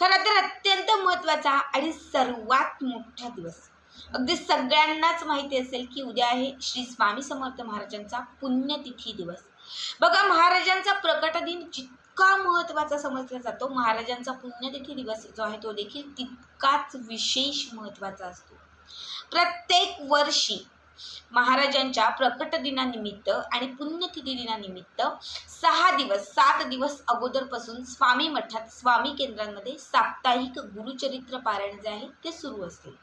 खरं तर अत्यंत महत्त्वाचा आणि सर्वात मोठा दिवस. अगदी सगळ्यांनाच माहिती असेल की उद्या आहे श्री स्वामी समर्थ महाराजांचा पुण्यतिथी दिवस. बघा महाराजांचा प्रकट दिन जितका महत्त्वाचा समजला जातो महाराजांचा पुण्यतिथी दिवस जो आहे तो देखील तितकाच विशेष महत्त्वाचा असतो. प्रत्येक वर्षी महाराजांच्या प्रकट दिनानिमित्त आणि पुण्यतिथी दिनानिमित्त सहा दिवस सात दिवस अगोदरपासून स्वामी मठात स्वामी केंद्रांमध्ये साप्ताहिक गुरुचरित्र पारायण जे आहे ते सुरू असते.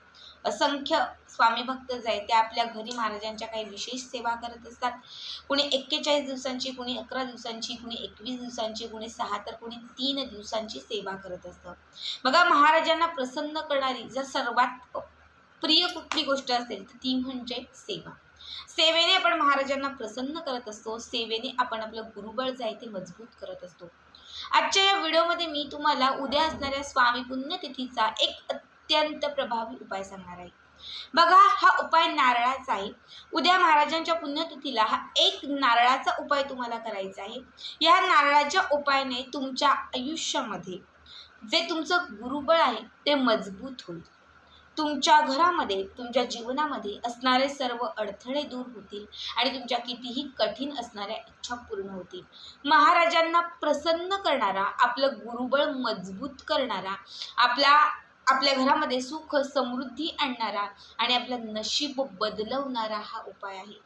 असंख्य स्वामी भक्त जे आहेत ते आपल्या घरी महाराजांच्या काही विशेष सेवा करत असतात. कुणी एक्केचाळीस दिवसांची कुणी अकरा दिवसांची कुणी एकवीस दिवसांची कुणी सहा तर कुणी तीन दिवसांची सेवा करत असतं. बघा महाराजांना प्रसन्न करणारी जर सर्वात प्रिय कुठली गोष्ट असेल तर ती म्हणजे सेवा. सेवेने आपण महाराजांना प्रसन्न करत असतो. सेवेने आपण आपलं गुरुबळ जे आहे ते मजबूत करत असतो. आजच्या या व्हिडिओमध्ये मी तुम्हाला उद्या असणाऱ्या स्वामी पुण्यतिथीचा एक अत्यंत प्रभावी उपाय सांगणार आहे. बघा हा उपाय नारळाचा आहे. उद्या महाराजांच्या पुण्यतिथीला हा एक नारळाचा उपाय तुम्हाला करायचा आहे. या नारळाच्या उपायाने तुमच्या आयुष्यामध्ये जे तुमचं गुरुबळ आहे ते मजबूत होईल. तुमच्या घरामध्ये तुमच्या जीवनामध्ये असणारे सर्व अडथळे दूर होतील आणि तुमच्या कितीही कठीण असणाऱ्या इच्छा पूर्ण होतील. महाराजांना प्रसन्न करणारा आपलं गुरुबळ मजबूत करणारा आपल्या आपल्या घरामध्ये सुख समृद्धी आणणारा आणि आपलं नशीब बदलवणारा हा उपाय आहे.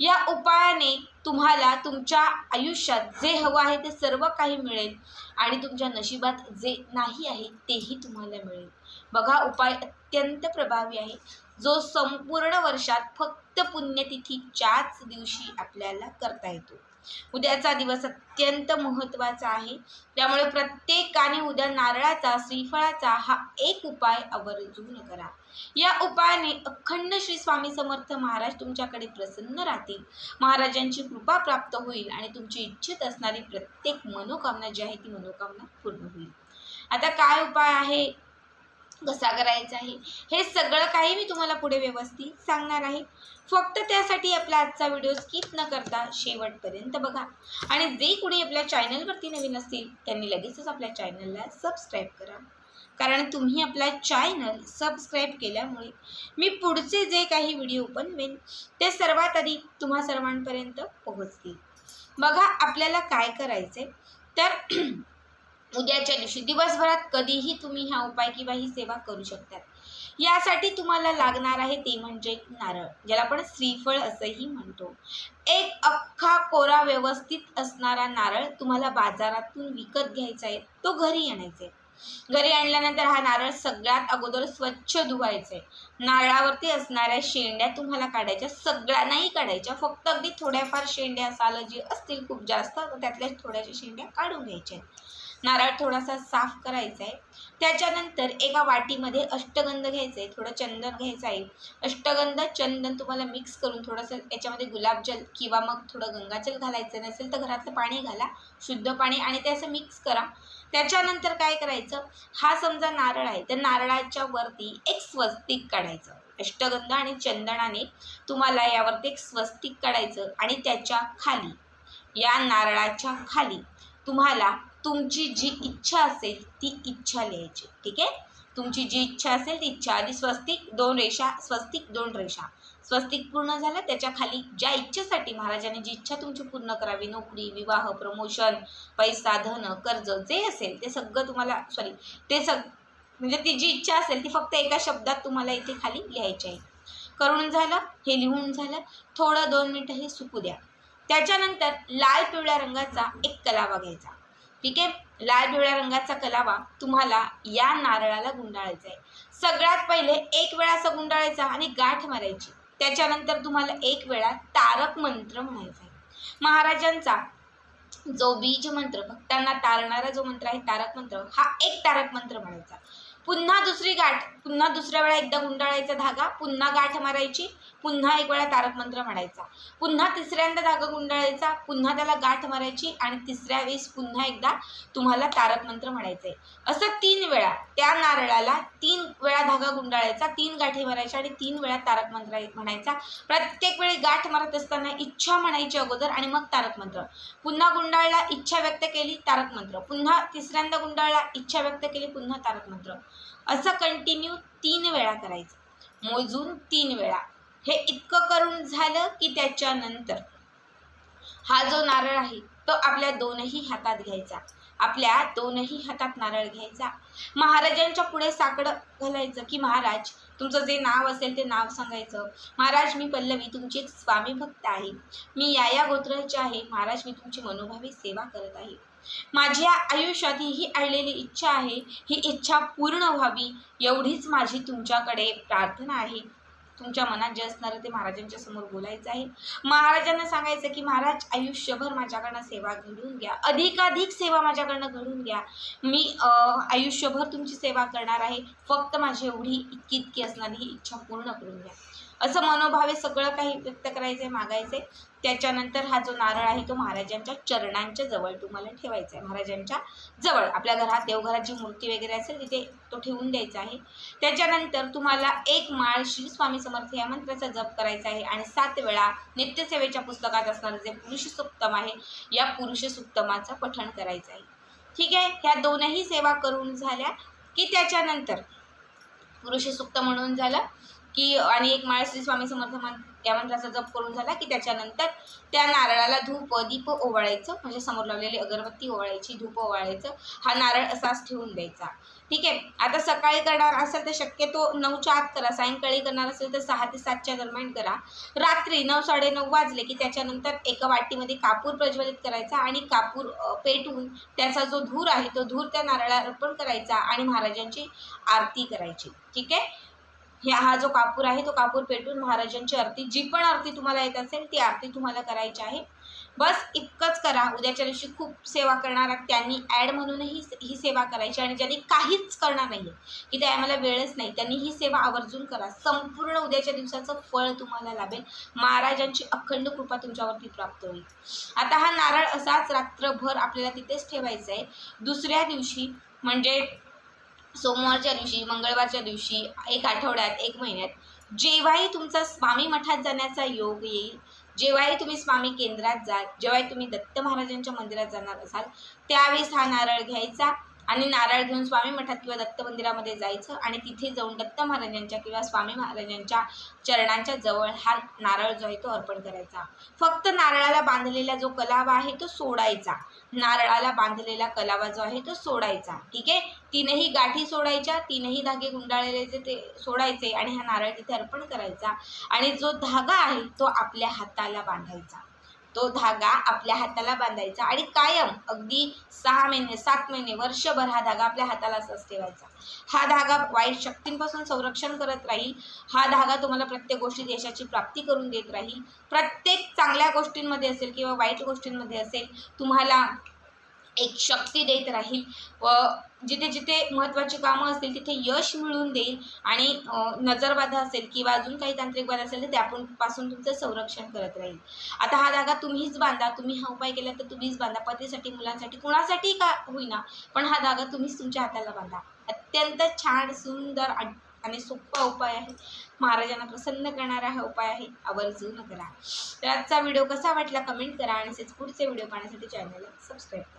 या उपायाने तुम्हाला तुमच्या आयुष्यात जे हवं आहे ते सर्व काही मिळेल आणि तुमच्या नशिबात जे नाही आहे तेही तुम्हाला मिळेल. बघा उपाय अत्यंत प्रभावी आहे. जो संपूर्ण वर्षात फक्त पुण्यतिथीच्याच दिवशी आपल्याला करता येतो. उद्याचा दिवस अत्यंत महत्त्वाचा आहे. त्यामुळे प्रत्येकाने उद्या नारळाचा श्रीफळाचा हा एक उपाय आवर्जून करा या उपायाने अखंड श्री स्वामी समर्थ महाराज तुमच्याकडे प्रसन्न राहतील. महाराजांची कृपा प्राप्त होईल आणि तुमची इच्छित असणारी प्रत्येक मनोकामना जी आहे ती मनोकामना पूर्ण होईल. आता काय उपाय आहे? कसा करायचा आहे? हे सगळं काही मी तुम्हाला पुढे व्यवस्थित सांगणार आहे. फक्त त्यासाठी आपला आजचा व्हिडिओ स्किप न करता शेवटपर्यंत बघा. आणि जे कुणी आपल्या चॅनलवरती नवीन असतील त्यांनी लगेचच आपल्या चॅनलला सबस्क्राईब करा. कारण तुम्ही आपला चॅनल सबस्क्राईब केल्यामुळे मी पुढचे जे काही व्हिडिओ बनवेन ते सर्वात आधी तुम्हा सर्वांपर्यंत पोहोचतील. बघा आपल्याला काय करायचं आहे तर उद्याच्या दिवशी. दिवसभरात कधीही तुम्ही हा उपाय किंवा ही सेवा करू शकतात. यासाठी तुम्हाला लागणार आहे ते म्हणजे एक नारळ ज्याला आपण श्रीफळ असंही म्हणतो. एक अख्खा कोरा व्यवस्थित असणारा नारळ तुम्हाला बाजारातून विकत घ्यायचा आहे. तो घरी आणायचा आहे. घरी आणल्यानंतर हा नारळ सगळ्यात अगोदर स्वच्छ धुवायचा आहे. नारळावरती असणाऱ्या शेंड्या तुम्हाला काढायच्या सगळ्या नाही काढायच्या. फक्त अगदी थोड्याफार शेंड्या साल जे असतील खूप जास्त त्यातल्या थोड्याशा शेंड्या काढून घ्यायच्या आहेत. नारळ थोडासा साफ करायचा आहे त्याच्यानंतर एका वाटीमध्ये अष्टगंध घ्यायचं आहे थोडं चंदन घ्यायचं आहे अष्टगंध चंदन तुम्हाला मिक्स करून थोडंसं याच्यामध्ये गुलाबजल किंवा मग थोडं गंगाजल घालायचं नसेल तर घरातलं पाणी घाला शुद्ध पाणी आणि ते असं मिक्स करा. त्याच्यानंतर काय करायचं? हा समजा नारळ आहे तर नारळाच्या वरती एक स्वस्तिक काढायचं. अष्टगंध आणि चंदनाने तुम्हाला यावरती एक स्वस्तिक काढायचं आणि त्याच्याखाली या नारळाच्या खाली तुम्हाला तुमची जी इच्छा असेल ती इच्छा लिहायची ठीक आहे? तुमची जी इच्छा असेल ती इच्छा आधी स्वस्तिक दोन रेषा स्वस्तिक दोन रेषा. स्वस्तिक पूर्ण झालं त्याच्याखाली ज्या इच्छेसाठी महाराजांनी जी इच्छा तुमची पूर्ण करावी नोकरी विवाह प्रमोशन पैसा धन कर्ज जे असेल ते सगळं तुम्हाला सॉरी ते सग म्हणजे ती जी इच्छा असेल ती फक्त एका शब्दात तुम्हाला इथे खाली लिहायची आहे. करून झालं हे लिहून झालं थोडं दोन मिनटं हे सुकू द्या. त्याच्यानंतर लाल पिवळ्या रंगाचा एक कलावा घ्यायचा. ठीक आहे? लाल पिवळ्या रंगाचा कलावा तुम्हाला या नारळाला गुंडाळायचा आहे. सगळ्यात पहिले एक वेळा असं गुंडाळायचा आणि गाठ मारायची. त्याच्यानंतर तुम्हाला एक वेळा तारक मंत्र म्हणायचा आहे. महाराजांचा जो बीज मंत्र भक्तांना तारणारा जो मंत्र आहे तारक मंत्र हा एक तारक मंत्र म्हणायचा. पुन्हा दुसरी गाठ पुन्हा दुसऱ्या वेळा एकदा गुंडाळायचा धागा पुन्हा गाठ मारायची पुन्हा एक वेळा तारक मंत्र म्हणायचा. पुन्हा तिसऱ्यांदा धागा गुंडाळायचा पुन्हा त्याला गाठ मारायची आणि तिसऱ्या वेळेस पुन्हा एकदा तुम्हाला तारक मंत्र आहे असं तीन वेळा त्या नारळाला तीन वेळा धागा गुंडाळायचा तीन गाठी मारायच्या आणि तीन वेळा तारक मंत्र म्हणायचा. प्रत्येक वेळी गाठ मारत असताना इच्छा म्हणायची अगोदर आणि मग तारक मंत्र. पुन्हा गुंडाळला इच्छा व्यक्त केली तारक मंत्र. पुन्हा तिसऱ्यांदा गुंडाळला इच्छा व्यक्त केली पुन्हा तारक मंत्र. असं कंटिन्यू तीन वेळा करायचं. मोजून तीन वेळा. हे इतकं करून झालं की त्याच्यानंतर हा जो नारळ आहे तो आपल्या दोनही हातात घ्यायचा. आपल्या दोनही हातात नारळ घ्यायचा. महाराजांच्या पुढे साकडं घालायचं की महाराज तुमचं जे नाव असेल ते नाव सांगायचं. महाराज मी पल्लवी तुमची एक स्वामी भक्त आहे. मी या या गोत्राची आहे. महाराज मी तुमची मनोभावी सेवा करत आहे. माझ्या आयुष्यात ही आलेली इच्छा आहे ही इच्छा पूर्ण व्हावी एवढीच माझी तुमच्याकडे प्रार्थना आहे. तुमच्या मनात जे असणारं ते महाराजांच्या समोर बोलायचं आहे. महाराजांना सांगायचं की महाराज आयुष्यभर माझ्याकडनं सेवा घडून घ्या. अधिकाधिक सेवा माझ्याकडनं घडून घ्या. मी आयुष्यभर तुमची सेवा करणार आहे. फक्त माझी एवढी इतकी इतकी असणारी ही इच्छा पूर्ण करून घ्या. असं मनोभावे सगळं काही व्यक्त करायचं आहे मागायचं आहे त्याच्यानंतर हा जो नारळ आहे तो महाराजांच्या चरणांच्या जवळ तुम्हाला ठेवायचा आहे महाराजांच्या जवळ. आपल्या घरात देवघरात जी मूर्ती वगैरे असेल तिथे तो ठेवून द्यायचा आहे. त्याच्यानंतर तुम्हाला एक माळ श्री स्वामी समर्थ या मंत्राचा जप करायचा आहे. आणि सात वेळा नित्यसेवेच्या पुस्तकात असणारं जे पुरुष सुक्तम आहे या पुरुष सुक्तमाचं पठण करायचं आहे. ठीक आहे? ह्या दोनही सेवा करून झाल्या की त्याच्यानंतर पुरुष सुक्त म्हणून झालं. की आणि एक माळ श्री स्वामी समर्थ मन त्या मंत्राचा जप करून झाला की त्याच्यानंतर त्या नारळाला धूप दीप ओवाळायचं. म्हणजे समोर लावलेली अगरबत्ती ओवाळायची धूप ओवाळायचं. हा नारळ असाच ठेवून द्यायचा. ठीक आहे? आता सकाळी करणार असेल तर शक्यतो नऊच्या आत करा. सायंकाळी करणार असेल तर सहा ते सातच्या दरम्यान करा. रात्री नऊ साडेनऊ वाजले की त्याच्यानंतर एका वाटीमध्ये कापूर प्रज्वलित करायचा आणि कापूर पेटून पेटवून त्याचा जो धूर आहे तो धूर त्या नारळाला अर्पण करायचा आणि महाराजांची आरती करायची. ठीक आहे? ह्या हा जो कापूर आहे तो कापूर पेटून महाराजांची आरती जी पण आरती तुम्हाला येत असेल ती आरती तुम्हाला करायची आहे. बस इतकंच करा. उद्याच्या दिवशी खूप सेवा करणार त्यांनी ॲड म्हणूनही ही सेवा करायची आणि ज्यांनी काहीच करणार नाही की त्या आम्हाला वेळच नाही त्यांनी ही सेवा आवर्जून करा. संपूर्ण उद्याच्या दिवसाचं फळ तुम्हाला लाभेल. महाराजांची अखंड कृपा तुमच्यावरती प्राप्त होईल. आता हा नारळ असाच रात्रभर आपल्याला तिथेच ठेवायचा आहे. दुसऱ्या दिवशी म्हणजे सोमवारच्या दिवशी मंगळवारच्या दिवशी एक आठवड्यात एक महिन्यात जेव्हाही तुमचा स्वामी मठात जाण्याचा योग येईल जेव्हाही तुम्ही स्वामी केंद्रात जाल जेव्हाही तुम्ही दत्त महाराजांच्या मंदिरात जाणार असाल त्यावेळेस हा नारळ घ्यायचा. आणि नारळ घेऊन स्वामी मठात किंवा दत्त मंदिरामध्ये जायचं आणि तिथे जाऊन दत्त महाराजांच्या किंवा स्वामी महाराजांच्या चरणांच्या जवळ हा नारळ जो आहे तो अर्पण करायचा. फक्त नारळाला बांधलेला जो कलावा आहे तो सोडायचा. नारळाला बांधलेला कलावा जो आहे तो सोडायचा. ठीक आहे? तीनही गाठी सोडायच्या तीनही धागे गुंडाळलेले जे ते सोडायचे आणि हा नारळ तिथे अर्पण करायचा आणि जो धागा आहे तो आपल्या हाताला बांधायचा. तो धागा आपल्या हाताला बांधायचा आणि कायम अगदी सहा महिने सात महिने वर्षभर हा धागा आपल्या हाताला असाच ठेवायचा. हा धागा वाईट शक्तींपासून संरक्षण करत राहील. हा धागा तुम्हाला प्रत्येक गोष्टीत यशाची प्राप्ती करून देत राहील. प्रत्येक चांगल्या गोष्टींमध्ये असेल किंवा वाईट गोष्टींमध्ये असेल तुम्हाला एक शक्ती देत राहील. व जिथे जिथे महत्त्वाची कामं असतील तिथे यश मिळवून देईल आणि नजरबाधा असेल किंवा अजून काही तांत्रिक बाधा असेल तर त्यापासून तुमचं संरक्षण करत राहील. आता हा धागा तुम्हीच बांधा तुम्ही हा उपाय केला तर तुम्हीच बांधा. पतीसाठी मुलांसाठी कुणासाठी का होईना पण हा धागा तुम्हीच तुमच्या हाताला बांधा. अत्यंत छान सुंदर आणि आणि सोपा उपाय आहे. महाराजांना प्रसन्न करणारा हा उपाय आहे आवर्जून करा. तर आजचा व्हिडिओ कसा वाटला कमेंट करा आणि तसेच पुढचे व्हिडिओ पाहण्यासाठी चॅनलला सबस्क्राईब करा.